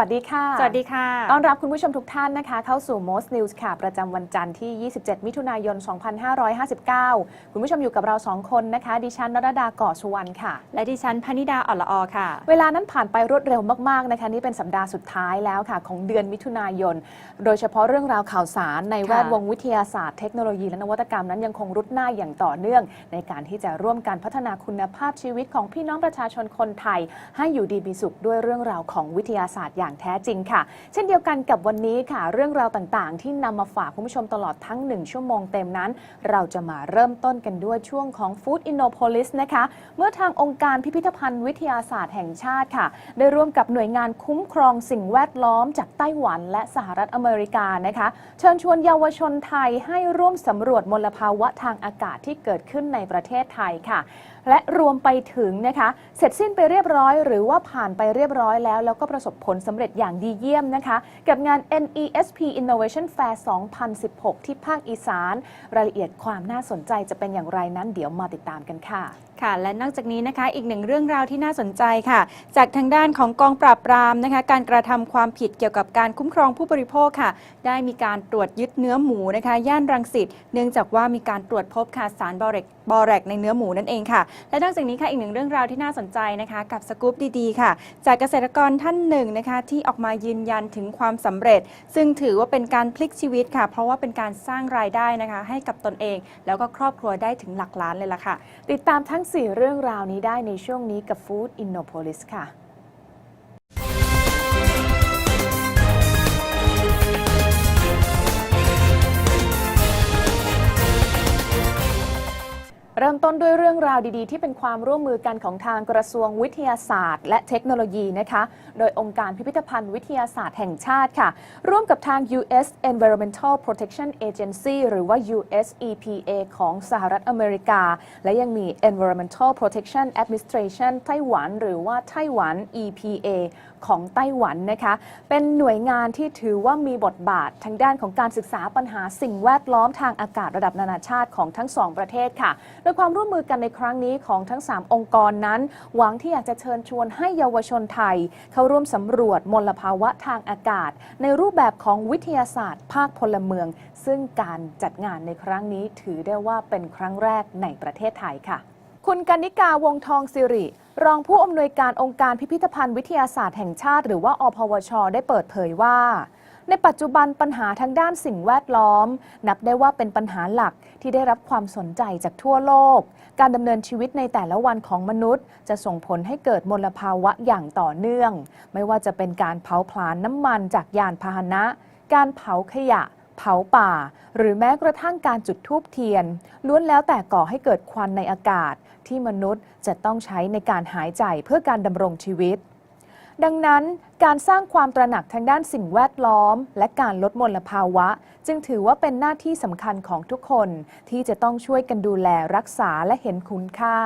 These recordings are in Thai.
สวัสดีค่ะ สวัสดีค่ะ ต้อนรับคุณผู้ชมทุกท่านนะคะ เข้าสู่ Most News ค่ะ ประจำวันจันทร์ที่ 27 มิถุนายน 2559 คุณผู้ชมอยู่กับเรา 2 คนนะคะ ดิฉันนรดาก่อสุวรรณค่ะ และดิฉันพนิดาอ่อนละออค่ะ เวลานั้นผ่านไปรวดเร็วมากๆนะคะ นี่เป็นสัปดาห์สุดท้ายแล้วค่ะ ของเดือนมิถุนายน โดยเฉพาะเรื่องราวข่าวสารในแวดวงวิทยาศาสตร์เทคโนโลยีและนวัตกรรมนั้นยังคงรุดหน้าอย่างต่อเนื่อง ในการที่จะร่วมกันพัฒนาคุณภาพชีวิตของพี่น้องประชาชนคนไทย ให้อยู่ดีมีสุขด้วยเรื่องราวของวิทยาศาสตร์อย่างแท้จริงค่ะ เช่นเดียวกันกับวันนี้ค่ะ เรื่องราวต่างๆ ที่นำมาฝากคุณผู้ชมตลอดทั้ง 1 ชั่วโมงเต็มนั้น เราจะมาเริ่มต้นกันด้วยช่วงของ Food Innopolis นะคะ เมื่อทางองค์การพิพิธภัณฑ์วิทยาศาสตร์แห่งชาติค่ะ ได้ร่วมกับหน่วยงานคุ้มครองสิ่งแวดล้อมจากไต้หวันและสหรัฐอเมริกานะคะ เชิญชวนเยาวชนไทยให้ร่วมสำรวจมลภาวะทางอากาศที่เกิดขึ้นในประเทศไทยค่ะและรวมไปถึงนะคะ เสร็จสิ้นไปเรียบร้อย หรือว่าผ่านไปเรียบร้อยแล้ว แล้วก็ประสบผลสำเร็จอย่างดีเยี่ยมนะคะ กับงาน NESP Innovation Fair 2016 ที่ภาคอีสาน รายละเอียดความน่าสนใจจะเป็นอย่างไรนั้นเดี๋ยวมาติดตามกันค่ะ ค่ะและนอกจากนี้นะคะอีกหนึ่งเรื่องราวที่น่าสนใจค่ะ จากทางด้านของกองปราบปรามนะคะการกระทำความผิดเกี่ยวกับการคุ้มครองผู้บริโภคค่ะ ได้มีการตรวจยึดเนื้อหมูนะคะ ย่านรังสิตเนื่องจากว่ามีการตรวจพบค่ะสารบอเรกบอแรกในเนื้อหมูนั่นเองค่ะ และนอกจากนี้ค่ะอีกหนึ่งเรื่องราวที่น่าสนใจนะคะ กับสกู๊ปดีๆค่ะ จากเกษตรกรท่านหนึ่งนะคะ ที่ออกมายืนยันถึงความสำเร็จ ซึ่งถือว่าเป็นการพลิกชีวิตค่ะ เพราะว่าเป็นการสร้างรายได้นะคะ ให้กับตนเอง แล้วก็ครอบครัวได้ถึงหลักล้านเลยล่ะค่ะ ติดตามทั้ง4 เรื่องราวนี้ได้ในช่วงนี้กับ Food Innopolis ค่ะเริ่มต้นด้วยเรื่องราวดีๆ ที่เป็นความร่วมมือกันของทางกระทรวงวิทยาศาสตร์ และเทคโนโลยีนะคะ โดยองค์การพิพิธภัณฑ์วิทยาศาสตร์แห่งชาติค่ะ ร่วมกับทาง U.S. Environmental Protection Agency หรือว่า US EPA ของสหรัฐอเมริกา และยังมี Environmental Protection Administration ไต้หวัน หรือว่าไต้หวัน EPA ของไต้หวันนะคะ เป็นหน่วยงานที่ถือว่ามีบทบาททางด้านของการศึกษาปัญหาสิ่งแวดล้อมทางอากาศระดับนานาชาติของทั้งสองประเทศค่ะ โดยความร่วมมือกันในครั้งนี้ของทั้ง 3 องค์กรนั้น หวังที่อยากจะเชิญชวนให้เยาวชนไทย เข้าร่วมสำรวจมลภาวะทางอากาศ ในรูปแบบของวิทยาศาสตร์ ภาคพลเมือง ซึ่งการจัดงานในครั้งนี้ถือได้ว่าเป็นครั้งแรกในประเทศไทยค่ะ คุณกนิกาวงทองสิริรองผู้อำนวยการองค์การพิพิธภัณฑ์วิทยาศาสตร์แห่งชาติ หรือว่าอพวช ได้เปิดเผยว่า ในปัจจุบันปัญหาทางด้านสิ่งแวดล้อม นับได้ว่าเป็นปัญหาหลักที่ได้รับความสนใจจากทั่วโลก การดำเนินชีวิตในแต่ละวันของมนุษย์ จะส่งผลให้เกิดมลภาวะอย่างต่อเนื่อง ไม่ว่าจะเป็นการเผาผลาญน้ำมันจากยานพาหนะ การเผาขยะ เผาป่า หรือแม้กระทั่งการจุดธูปเทียน ล้วนแล้วแต่ก่อให้เกิดควันในอากาศ ที่มนุษย์จะต้องใช้ในการหายใจเพื่อการดำรงชีวิต ดังนั้นการสร้างความตระหนักทางด้านสิ่งแวดล้อม และการลดมลภาวะ จึงถือว่าเป็นหน้าที่สำคัญของทุกคน ที่จะต้องช่วยกันดูแลรักษาและเห็นคุณค่า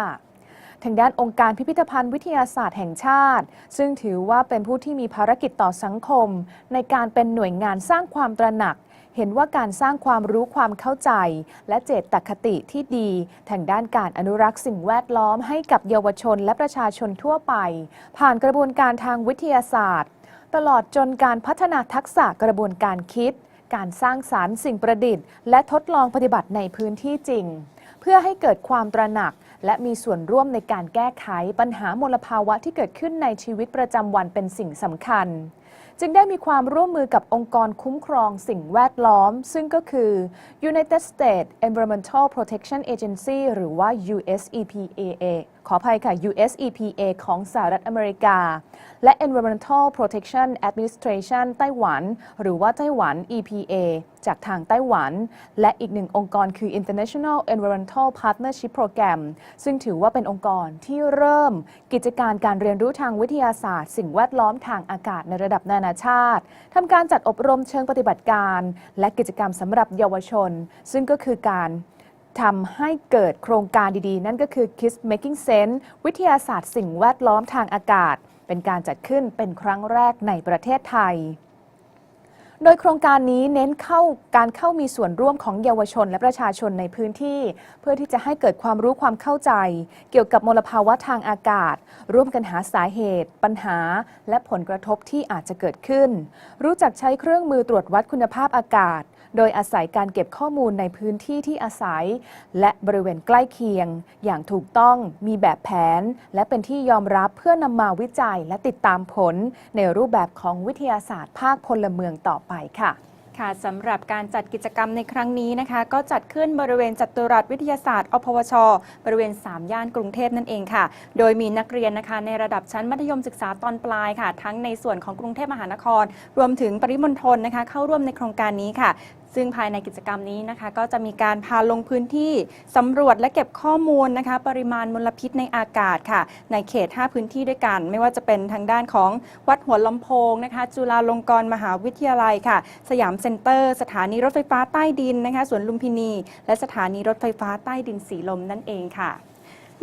ทางด้านองค์การพิพิธภัณฑ์วิทยาศาสตร์แห่งชาติ ซึ่งถือว่าเป็นผู้ที่มีภารกิจต่อสังคม ในการเป็นหน่วยงานสร้างความตระหนัก เห็นว่าการสร้างความรู้ความเข้าใจ และเจตคติที่ดีทางด้านการอนุรักษ์สิ่งแวดล้อมให้กับเยาวชนและประชาชนทั่วไป ผ่านกระบวนการทางวิทยาศาสตร์ ตลอดจนการพัฒนาทักษะกระบวนการคิด การสร้างสารรค์สิ่งประดิษฐ์ และทดลองปฏิบัติในพื้นที่จริง เพื่อให้เกิดความตระหนัก และมีส่วนร่วมในการแก้ไขปัญหามลภาวะที่เกิดขึ้นในชีวิตประจำวันเป็นสิ่งสำคัญ จึงได้มีความร่วมมือกับองค์กรคุ้มครองสิ่งแวดล้อม ซึ่งก็คือ United States Environmental Protection Agency หรือว่า US EPA ขออภัยค่ะ US EPA ของสหรัฐอเมริกา และ Environmental Protection Administration ไต้หวัน หรือว่าไต้หวัน EPA จากทางไต้หวัน และอีกหนึ่งองค์กรคือ International Environmental Partnership Program ซึ่งถือว่าเป็นองค์กรที่เริ่มกิจการการเรียนรู้ทางวิทยาศาสตร์ สิ่งแวดล้อมทางอากาศในระดับนานาชาติทำการจัดอบรมเชิงปฏิบัติการ และกิจกรรมสำหรับเยาวชน ซึ่งก็คือการ ทำให้เกิดโครงการดีๆ นั่นก็คือ Kids Making Sense วิทยาศาสตร์สิ่งแวดล้อมทางอากาศ เป็นการจัดขึ้นเป็นครั้งแรกในประเทศไทย โดยโครงการนี้เน้นเข้าการเข้ามีส่วนร่วมของเยาวชนและประชาชนในพื้นที่ เพื่อที่จะให้เกิดความรู้ความเข้าใจ เกี่ยวกับมลภาวะทางอากาศ ร่วมกันหาสาเหตุ ปัญหา และผลกระทบที่อาจจะเกิดขึ้น รู้จักใช้เครื่องมือตรวจวัดคุณภาพอากาศ โดยอาศัยการเก็บข้อมูลในพื้นที่ที่อาศัย และบริเวณใกล้เคียง อย่างถูกต้องมีแบบแผน และเป็นที่ยอมรับเพื่อนำมาวิจัยและติดตามผล ในรูปแบบของวิทยาศาสตร์ภาคพลเมืองต่อไปค่ะค่ะสำหรับการจัดกิจกรรมในครั้งนี้นะคะ ก็จัดขึ้นบริเวณจัตุรัสวิทยาศาสตร์อพวช บริเวณ 3 ย่านกรุงเทพนั่นเองค่ะ โดยมีนักเรียนนะคะในระดับชั้นมัธยมศึกษาตอนปลายค่ะ ทั้งในส่วนของกรุงเทพมหานคร รวมถึงปริมณฑลนะคะ เข้าร่วมในโครงการนี้ค่ะ ซึ่งภายในกิจกรรมนี้นะคะ ก็จะมีการพาลงพื้นที่สำรวจและเก็บข้อมูลนะคะ ปริมาณมลพิษในอากาศค่ะ ในเขต 5 พื้นที่ด้วยกัน ไม่ว่าจะเป็นทางด้านของวัดหัวลำโพงนะคะ จุฬาลงกรณ์มหาวิทยาลัยค่ะ สยามเซ็นเตอร์ สถานีรถไฟฟ้าใต้ดินนะคะสวนลุมพินี และสถานีรถไฟฟ้าใต้ดินสีลมนั่นเองค่ะ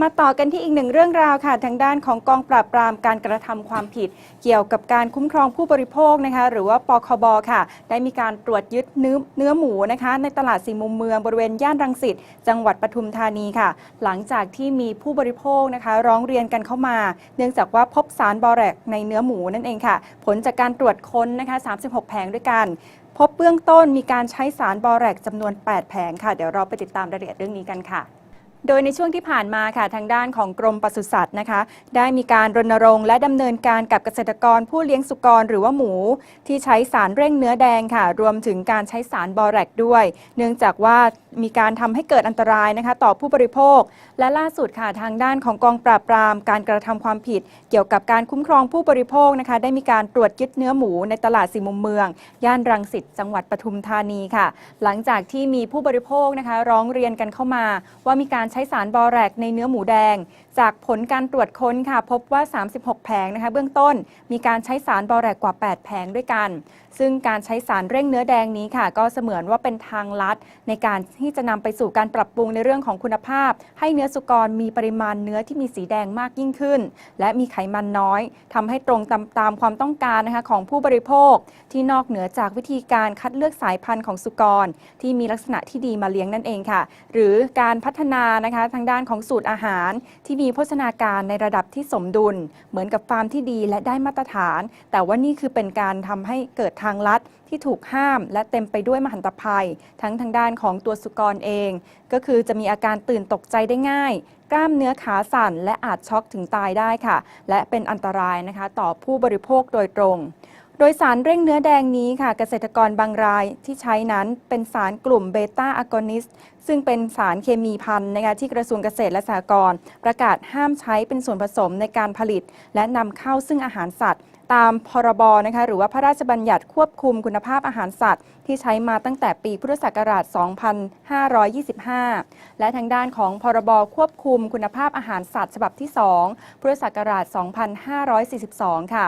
มาต่อกันที่อีกหนึ่งเรื่องราวค่ะ ทางด้านของกองปราบปรามการกระทำความผิด เกี่ยวกับการคุ้มครองผู้บริโภคนะคะ หรือว่าปคบค่ะ ได้มีการตรวจยึดเนื้อเนื้อหมูนะคะ ในตลาดสี่มุมเมืองบริเวณย่านรังสิตจังหวัดปทุมธานีค่ะ หลังจากที่มีผู้บริโภคนะคะ ร้องเรียนกันเข้ามา เนื่องจากว่าพบสารบอแรกในเนื้อหมูนั่นเองค่ะ ผลจากการตรวจค้นนะคะ 36 แผงด้วยกัน พบเบื้องต้นมีการใช้สารบอแรกจำนวน 8 แผงค่ะเดี๋ยวเราไปติดตามรายละเอียดเรื่องนี้กันค่ะ โดยในช่วงที่ผ่านมาค่ะทางด้านของกรมปศุสัตว์นะคะ ได้มีการรณรงค์และดำเนินการกับเกษตรกรผู้เลี้ยงสุกรหรือว่าหมู ที่ใช้สารเร่งเนื้อแดงค่ะ รวมถึงการใช้สารบอแรกด้วย เนื่องจากว่ามีการทำให้เกิดอันตรายนะคะ ต่อผู้บริโภค และล่าสุดค่ะทางด้านของกองปราบปราม การกระทำความผิด เกี่ยวกับการคุ้มครองผู้บริโภคนะคะ ได้มีการตรวจยึดเนื้อหมูในตลาดสี่มุมเมือง ย่านรังสิตจังหวัดปทุมธานีค่ะ หลังจากที่มีผู้บริโภคนะคะ ร้องเรียนกันเข้ามาว่ามีการใช้สารบอแรกในเนื้อหมูแดง จากผลการตรวจค้นค่ะ พบว่า 36 แผงนะคะเบื้องต้นมีการใช้สารบอแรกกว่า 8 แผงด้วยกัน ซึ่งการใช้สารเร่งเนื้อแดงนี้ค่ะ ก็เสมือนว่าเป็นทางลัด ในการที่จะนำไปสู่การปรับปรุงในเรื่องของคุณภาพ ให้เนื้อสุกรมีปริมาณเนื้อที่มีสีแดงมากยิ่งขึ้น และมีไขมันน้อยทำให้ตรงตามตามความต้องการนะคะของผู้บริโภค ที่นอกเหนือจากวิธีการคัดเลือกสายพันธุ์ของสุกร ที่มีลักษณะที่ดีมาเลี้ยงนั่นเองค่ะ หรือการพัฒนานะคะทางด้านของสูตรอาหารที่มีโภชนาการในระดับที่สมดุล เหมือนกับฟาร์มที่ดีและได้มาตรฐาน แต่ว่านี่คือเป็นการทำให้เกิดทางลัดที่ถูกห้าม และเต็มไปด้วยมหันตภัย ทั้งทางด้านของตัวสุกรเอง ก็คือจะมีอาการตื่นตกใจได้ง่าย กล้ามเนื้อขาสั่น และอาจช็อกถึงตายได้ค่ะ และเป็นอันตรายนะคะ ต่อผู้บริโภคโดยตรง โดยสารเร่งเนื้อแดงนี้ค่ะ เกษตรกรบางรายที่ใช้นั้นเป็นสารกลุ่มเบต้าอะกอนิสซึ่งเป็นสารเคมีพันธุ์นะคะที่กระทรวงเกษตรและสหกรณ์ประกาศห้ามใช้เป็นส่วนผสมในการผลิต และนำเข้าซึ่งอาหารสัตว์ ตามพรบนะคะหรือว่าพระราชบัญญัติควบคุมคุณภาพอาหารสัตว์ ที่ใช้มาตั้งแต่ปีพุทธศักราช 2525 และทางด้านของพรบควบคุมคุณภาพอาหารสัตว์ ฉบับที่ 2 พุทธศักราช 2542 ค่ะ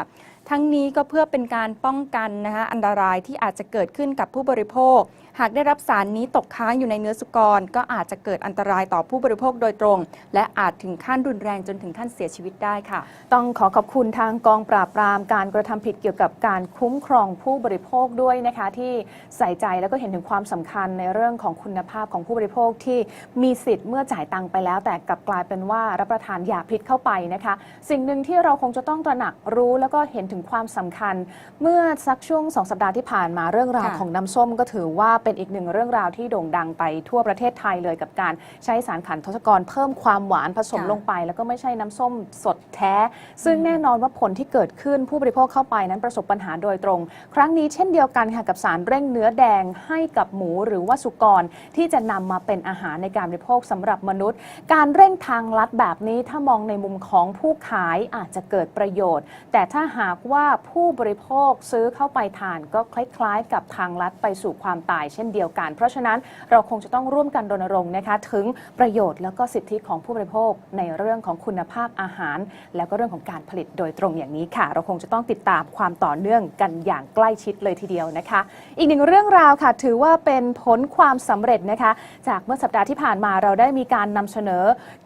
ทั้งนี้ก็เพื่อเป็นการป้องกันนะคะอันตรายที่อาจจะเกิดขึ้นกับผู้บริโภค หากได้รับสารนี้ตกค้างอยู่ในเนื้อสุกร ก็อาจจะเกิดอันตรายต่อผู้บริโภคโดยตรง และอาจถึงขั้นรุนแรงจนถึงขั้นเสียชีวิตได้ค่ะ ต้องขอขอบคุณทางกองปราบปรามการกระทำผิดเกี่ยวกับการคุ้มครองผู้บริโภคด้วยนะคะ ที่ใส่ใจแล้วก็เห็นถึงความสำคัญในเรื่องของคุณภาพของผู้บริโภคที่มีสิทธิ์เมื่อจ่ายตังค์ไปแล้ว แต่กลับกลายเป็นว่ารับประทานยาพิษเข้าไปนะคะ สิ่งหนึ่งที่เราคงจะต้องตระหนักรู้แล้วก็เห็นถึงความสำคัญ เมื่อสักช่วงสองสัปดาห์ที่ผ่านมาเรื่องราวของน้ำส้มก็ถือว่าเป็นอีกหนึ่งเรื่องราวที่โด่งดังไปทั่วประเทศไทยเลยกับการใช้สารขันทศกรเพิ่มความหวานผสมลงไป แล้วก็ไม่ใช่น้ำส้มสดแท้ ซึ่งแน่นอนว่าผลที่เกิดขึ้นผู้บริโภคเข้าไปนั้นประสบปัญหาโดยตรง ครั้งนี้เช่นเดียวกันค่ะกับสารเร่งเนื้อแดงให้กับหมูหรือว่าสุกรที่จะนำมาเป็นอาหารในการบริโภคสำหรับมนุษย์ การเร่งทางลัดแบบนี้ถ้ามองในมุมของผู้ขายอาจจะเกิดประโยชน์ แต่ถ้าหากว่าผู้บริโภคซื้อเข้าไปทานก็คล้าย ๆ กับทางลัดไปสู่ความตายเช่นเดียวกัน เพราะฉะนั้นเราคงจะต้องร่วมกันรณรงค์นะคะถึงประโยชน์แล้วก็สิทธิของผู้บริโภคในเรื่องของคุณภาพอาหาร แล้วก็เรื่องของการผลิตโดยตรงอย่างนี้ค่ะ เราคงจะต้องติดตามความต่อเนื่องกันอย่างใกล้ชิดเลยทีเดียวนะคะ อีกหนึ่งเรื่องราวค่ะ ถือว่าเป็นผลความสำเร็จนะคะ จากเมื่อสัปดาห์ที่ผ่านมาเราได้มีการนำเสนอ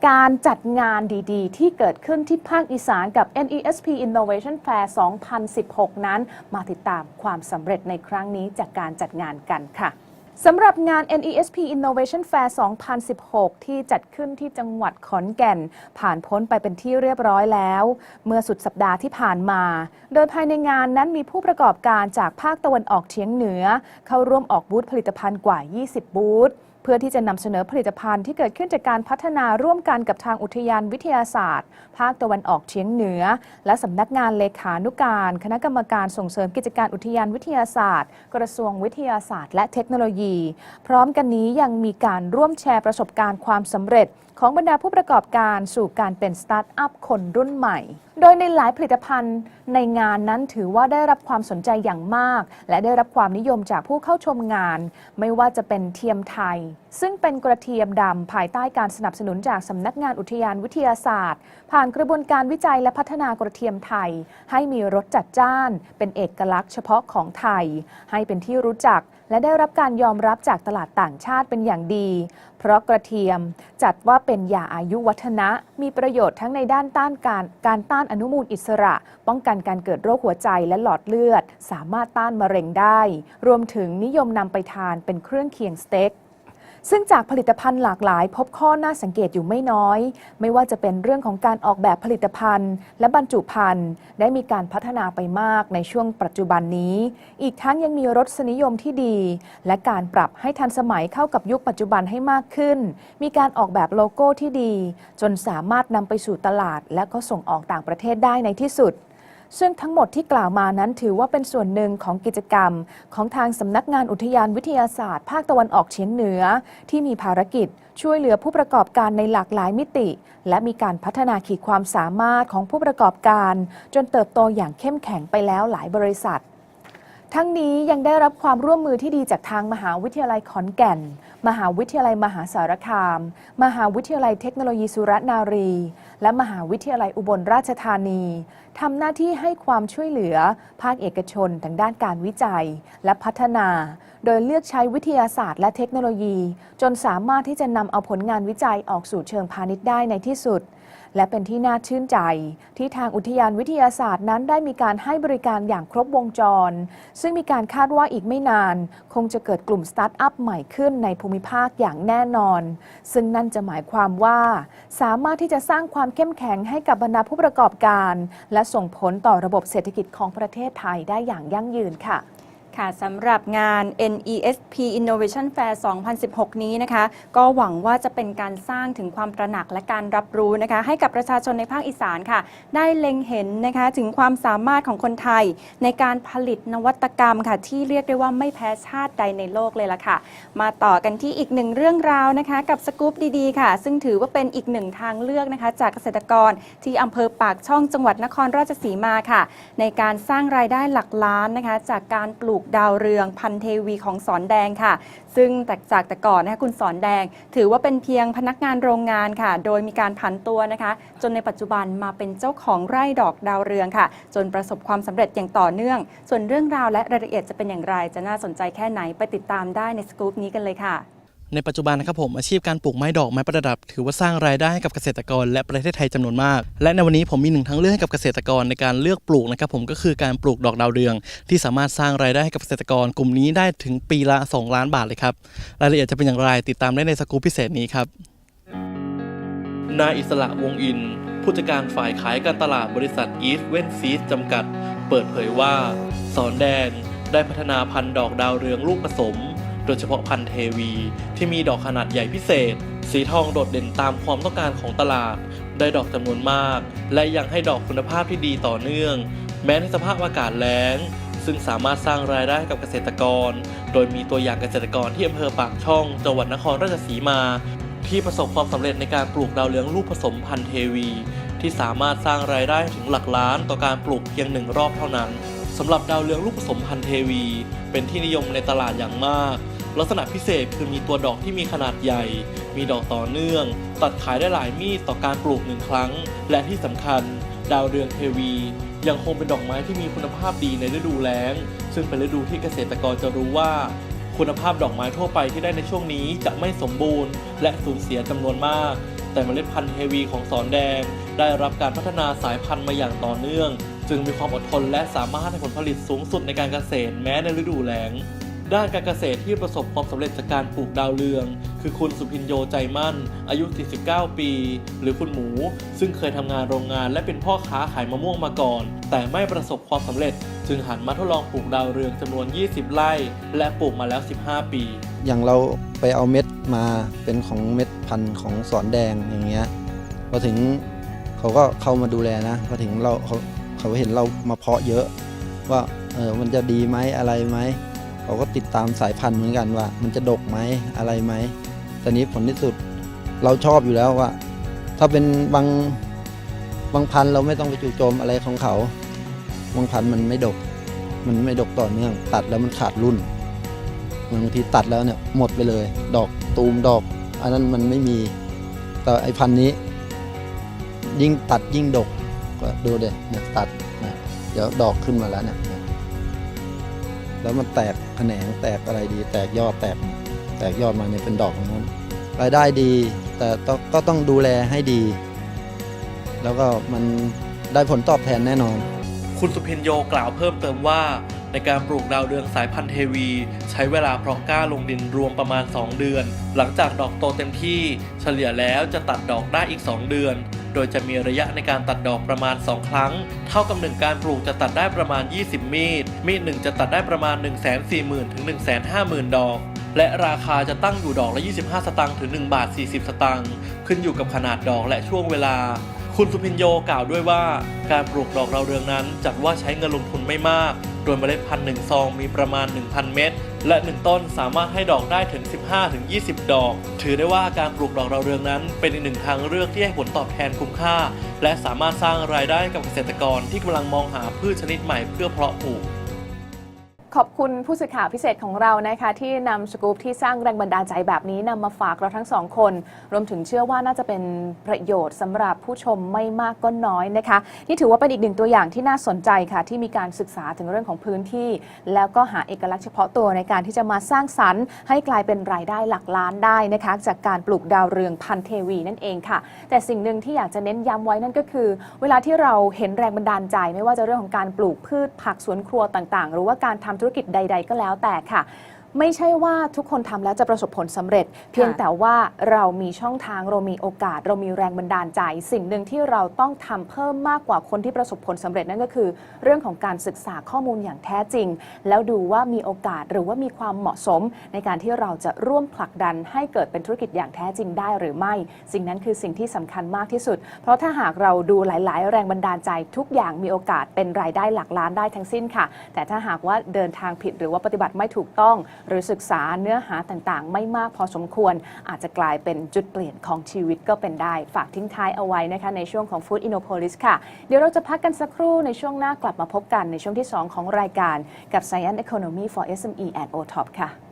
การจัดงานดีๆ ที่เกิดขึ้นที่ภาคอีสานกับ NESP Innovation Fair 2016 นั้น มาติดตามความสำเร็จในครั้งนี้จากการจัดงานกันค่ะ สำหรับงาน NESP Innovation Fair 2016 ที่จัดขึ้นที่จังหวัดขอนแก่น ผ่านพ้นไปเป็นที่เรียบร้อยแล้ว เมื่อสุดสัปดาห์ที่ผ่านมา โดยภายในงานนั้นมีผู้ประกอบการจากภาคตะวันออกเฉียงเหนือ เข้าร่วมออกบูธผลิตภัณฑ์กว่า 20 บูธ เพื่อที่จะนำเสนอผลิตภัณฑ์ที่เกิดขึ้นจากการพัฒนาร่วมกันกับทางอุทยานวิทยาศาสตร์ ภาคตะวันออกเฉียงเหนือ และสำนักงานเลขานุการ คณะกรรมการส่งเสริมกิจการอุทยานวิทยาศาสตร์ กระทรวงวิทยาศาสตร์ และเทคโนโลยี พร้อมกันนี้ยังมีการร่วมแชร์ประสบการณ์ความสำเร็จของบรรดาผู้ประกอบการสู่การเป็นสตาร์ทอัพคนรุ่นใหม่ โดยในหลายผลิตภัณฑ์ในงานนั้นถือว่าได้รับความสนใจอย่างมาก และได้รับความนิยมจากผู้เข้าชมงาน ไม่ว่าจะเป็นเทียมไทย ซึ่งเป็นกระเทียมดำภายใต้การสนับสนุนจากสำนักงานอุทยานวิทยาศาสตร์ ผ่านกระบวนการวิจัยและพัฒนากระเทียมไทย ให้มีรสจัดจ้าน เป็นเอกลักษณ์เฉพาะของไทย ให้เป็นที่รู้จักและได้รับการยอมรับจากตลาดต่างชาติเป็นอย่างดี เพราะกระเทียมจัดว่าเป็นยาอายุวัฒนะ มีประโยชน์ทั้งในด้านต้านการการต้านอนุมูลอิสระ ป้องกันการเกิดโรคหัวใจและหลอดเลือด สามารถต้านมะเร็งได้ รวมถึงนิยมนำไปทานเป็นเครื่องเคียงสเต็ก ซึ่งจากผลิตภัณฑ์หลากหลาย พบข้อน่าสังเกตอยู่ไม่น้อย ไม่ว่าจะเป็นเรื่องของการออกแบบผลิตภัณฑ์ และบรรจุภัณฑ์ ได้มีการพัฒนาไปมากในช่วงปัจจุบันนี้ อีกทั้งยังมีรสนิยมที่ดี และการปรับให้ทันสมัยเข้ากับยุคปัจจุบันให้มากขึ้น มีการออกแบบโลโก้ที่ดี จนสามารถนำไปสู่ตลาด และก็ส่งออกต่างประเทศได้ในที่สุด ซึ่งทั้งหมดที่กล่าวมานั้นถือว่าเป็นส่วนหนึ่งของกิจกรรม ของทางสำนักงานอุทยานวิทยาศาสตร์ ภาคตะวันออกเฉียงเหนือ ที่มีภารกิจ ช่วยเหลือผู้ประกอบการในหลากหลายมิติ และมีการพัฒนาขีดความสามารถของผู้ประกอบการ จนเติบโตอย่างเข้มแข็งไปแล้วหลายบริษัท ทั้งนี้ยังได้รับความร่วมมือที่ดีจากทางมหาวิทยาลัยขอนแก่น มหาวิทยาลัยมหาสารคาม มหาวิทยาลัยเทคโนโลยีสุรนารี และมหาวิทยาลัยอุบลราชธานีทำหน้าที่ให้ความช่วยเหลือ ภาคเอกชนทางด้านการวิจัย และพัฒนา โดยเลือกใช้วิทยาศาสตร์และเทคโนโลยี จนสามารถที่จะนำเอาผลงานวิจัยออกสู่เชิงพาณิชย์ได้ในที่สุด และเป็นที่น่าชื่นใจ ที่ทางอุทยานวิทยาศาสตร์นั้นได้มีการให้บริการอย่างครบวงจร ซึ่งมีการคาดว่าอีกไม่นาน คงจะเกิดกลุ่มสตาร์ทอัพใหม่ขึ้นในภูมิภาคอย่างแน่นอน ซึ่งนั่นจะหมายความว่า สามารถที่จะสร้างความเข้มแข็งให้กับบรรดาผู้ประกอบการ และส่งผลต่อระบบเศรษฐกิจของประเทศไทยได้อย่างยั่งยืนค่ะ ค่ะสำหรับงาน NESP Innovation Fair 2016 นี้นะคะ ก็หวังว่าจะเป็นการสร้างถึงความตระหนักและการรับรู้นะคะ ให้กับประชาชนในภาคอีสานค่ะ ได้เล็งเห็นนะคะถึงความสามารถของคนไทย ในการผลิตนวัตกรรมค่ะ ที่เรียกได้ว่าไม่แพ้ชาติใดในโลกเลยล่ะค่ะ มาต่อกันที่อีกหนึ่งเรื่องราวนะคะ กับสกู๊ปดีๆค่ะ ซึ่งถือว่าเป็นอีกหนึ่งทางเลือกนะคะ จากเกษตรกรที่อำเภอปากช่องจังหวัดนครราชสีมาค่ะ ในการสร้างรายได้หลักล้านนะคะ จากการปลูกดาวเรืองพันเทวีของสอนแดงค่ะ ซึ่งแต่จากแต่ก่อนนะคะคุณสอนแดง ถือว่าเป็นเพียงพนักงานโรงงานค่ะ โดยมีการผันตัวนะคะ จนในปัจจุบันมาเป็นเจ้าของไร่ดอกดาวเรืองค่ะ จนประสบความสำเร็จอย่างต่อเนื่อง ส่วนเรื่องราวและรายละเอียดจะเป็นอย่างไร จะน่าสนใจแค่ไหนไปติดตามได้ในสกู๊ปนี้กันเลยค่ะ ในปัจจุบันนะครับผมอาชีพการปลูกไม้ดอกไม้ประดับ ถือว่าสร้างรายได้ให้กับเกษตรกร และประเทศไทยจำนวนมาก และในวันนี้ผมมีหนึ่งทางเลือกให้กับเกษตรกรในการเลือกปลูกนะครับผมก็คือการปลูกดอกดาวเรือง ที่สามารถสร้างรายได้ให้กับเกษตรกร กลุ่มนี้ได้ถึงปีละ 2 ล้านบาทเลยครับรายละเอียดจะเป็นอย่างไรติดตามได้ในสกู๊ปพิเศษนี้ครับนายอิสระวงอิน ผู้จัดการฝ่ายขายการตลาดบริษัท East w e n Seeds จำกัด เปิดเผยว่า สอนแดงได้พัฒนาพันธุ์ดอกดาวเรืองลูกผสม โดยเฉพาะพันธุ์เทวี ที่มีดอกขนาดใหญ่พิเศษ สีทองโดดเด่นตามความต้องการของตลาด ได้ดอกจำนวนมาก และยังให้ดอกคุณภาพที่ดีต่อเนื่อง แม้ในสภาพอากาศแล้ง ซึ่งสามารถสร้างรายได้ให้กับเกษตรกร โดยมีตัวอย่างเกษตรกรที่อำเภอปากช่องจังหวัดนครราชสีมา ที่ประสบความสำเร็จในการปลูกดาวเรืองลูกผสมพันธุ์เทวี ที่สามารถสร้างรายได้ถึงหลักล้านต่อการปลูกเพียงหนึ่งรอบเท่านั้นสำหรับดาวเรืองลูกผสมพันธุ์เทวี เป็นที่นิยมในตลาดอย่างมาก ลักษณะพิเศษคือมีตัวดอกที่มีขนาดใหญ่ มีดอกต่อเนื่อง ตัดขายได้หลายมีดต่อการปลูกหนึ่งครั้ง และที่สำคัญ ดาวเรืองเทวี ยังคงเป็นดอกไม้ที่มีคุณภาพดีในฤดูแล้ง ซึ่งเป็นฤดูที่เกษตรกรจะรู้ว่า คุณภาพดอกไม้ทั่วไปที่ได้ในช่วงนี้จะไม่สมบูรณ์ และสูญเสียจำนวนมาก แต่เมล็ดพันธุ์เทวีของสอนแดง ได้รับการพัฒนาสายพันธุ์มาอย่างต่อเนื่อง จึงมีความอดทนและสามารถให้ผลผลิตสูงสุดในการเกษตรแม้ในฤดูแล้ง ด้านการเกษตรที่ประสบความสำเร็จจากการปลูกดาวเรือง คือคุณสุพินโยใจมั่น อายุ 49 ปี หรือคุณหมู ซึ่งเคยทำงานโรงงานและเป็นพ่อค้าขายมะม่วงมาก่อน แต่ไม่ประสบความสำเร็จ จึงหันมาทดลองปลูกดาวเรืองจำนวน 20 ไร่ และปลูกมาแล้ว 15 ปี อย่างเราไปเอาเม็ดมาเป็นของเม็ดพันธุ์ของสอนแดงอย่างเงี้ยพอถึงเขาก็เข้ามาดูแลนะพอถึงเราเขาเขาเห็นเรามาเพาะเยอะ ว่าเออมันจะดีไหมอะไรไหม เขาก็ติดตามสายพันธุ์เหมือนกันว่า มันจะดกไหมอะไรไหมแตอนนี้ผลที่สุดเราชอบอยู่แล้วว่า ถ้าเป็นบางบางพันธุ์เราไม่ต้องไปจู่โจมอะไรของเขาบางพันธุ์มันไม่ดก มันไม่ดกต่อเนื่อง ตัดแล้วมันขาดรุ่นบางทีตัดแล้วเนี่ยหมดไปเลย ดอกตูมดอก อันนั้นมันไม่มีแต่ไอพันธุ์นี้ ยิ่งตัดยิ่งดกก็ดูเด็เนี่ยตัดนะเดี๋ยวดอกขึ้นมาแล้วเนี่ย แล้วมันแตกแขนงแตกอะไรดี แตกยอดแตกแตกยอดมาเนี่ยเป็นดอกของนั้นรายได้ดีแต่ก็ต้องดูแลให้ดี แล้วก็มันได้ผลตอบแทนแน่นอน คุณสุพินโยกล่าวเพิ่มเติมว่า ในการปลูกดาวเรืองสายพันธุ์เทวี ใช้เวลาเพาะกล้าลงดินรวมประมาณ 2 เดือน หลังจากดอกโตเต็มที่ เฉลี่ยแล้วจะตัดดอกได้อีก 2 เดือน โดยจะมีระยะในการตัดดอกประมาณ 2 ครั้ง เท่ากับหนึ่งการปลูกจะตัดได้ประมาณ 20 มีด มีดหนึ่งจะตัดได้ประมาณ 1 4 0 0 0 0ถึง150,000 ดอกและราคาจะตั้งอยู่ดอกละ 25 สตางค์ถึง 1 บาท 40 สตางค์ ขึ้นอยู่กับขนาดดอกและช่วงเวลา คุณสุพินโยกล่าวด้วยว่า การปลูกดอกดาวเรืองนั้นจัดว่าใช้เงินลงทุนไม่มาก โดยเมล็ดพันธุ์หนึ่งซองมีประมาณ 1,000 เม็ดและ 1 ต้นสามารถให้ดอกได้ถึง 15-20 ดอก ถือได้ว่าการปลูกดอกดาวเรืองนั้น เป็นอีกหนึ่งทางเลือกที่ให้ผลตอบแทนคุ้มค่า และสามารถสร้างรายได้กับเกษตรกรที่กำลังมองหาพืชชนิดใหม่เพื่อเพาะปลูก ขอบคุณผู้สื่อข่าวพิเศษของเรานะคะที่นำสกู๊ปที่สร้างแรงบันดาลใจแบบนี้นำมาฝากเราทั้งสองคน รวมถึงเชื่อว่าน่าจะเป็นประโยชน์สำหรับผู้ชมไม่มากก็น้อยนะคะ นี่ถือว่าเป็นอีกหนึ่งตัวอย่างที่น่าสนใจค่ะ ที่มีการศึกษาถึงเรื่องของพื้นที่ แล้วก็หาเอกลักษณ์เฉพาะตัวในการที่จะมาสร้างสรรค์ ให้กลายเป็นรายได้หลักล้านได้นะคะ จากการปลูกดาวเรืองพันเทวีนั่นเองค่ะ แต่สิ่งหนึ่งที่อยากจะเน้นย้ำไว้นั่นก็คือ เวลาที่เราเห็นแรงบันดาลใจ ไม่ว่าจะเรื่องของการปลูกพืชผักสวนครัวต่าง ๆ หรือว่าการทำธุรกิจใด ๆ ก็แล้วแต่ค่ะ ไม่ใช่ว่าทุกคนทำแล้วจะประสบผลสำเร็จ เพียงแต่ว่าเรามีช่องทางเรามีโอกาส เรามีแรงบันดาลใจ สิ่งหนึ่งที่เราต้องทำเพิ่มมากกว่าคนที่ประสบผลสำเร็จนั่นก็คือ เรื่องของการศึกษาข้อมูลอย่างแท้จริง แล้วดูว่ามีโอกาสหรือว่ามีความเหมาะสม ในการที่เราจะร่วมผลักดันให้เกิดเป็นธุรกิจอย่างแท้จริงได้หรือไม่ สิ่งนั้นคือสิ่งที่สำคัญมากที่สุด เพราะถ้าหากเราดูหลาย ๆ แรงบันดาลใจทุกอย่างมีโอกาสเป็นรายได้หลักล้านได้ทั้งสิ้นค่ะ แต่ถ้าหากว่าเดินทางผิดหรือว่าปฏิบัติไม่ถูกต้องหรือศึกษาเนื้อหาต่างๆ ไม่มากพอสมควร อาจจะกลายเป็นจุดเปลี่ยนของชีวิตก็เป็นได้ ฝากทิ้งท้ายเอาไว้นะคะในช่วงของ Food Innopolis ค่ะ เดี๋ยวเราจะพักกันสักครู่ในช่วงหน้ากลับมาพบกันในช่วงที่ 2 ของรายการกับ Science Economy for SME and OTOP ค่ะ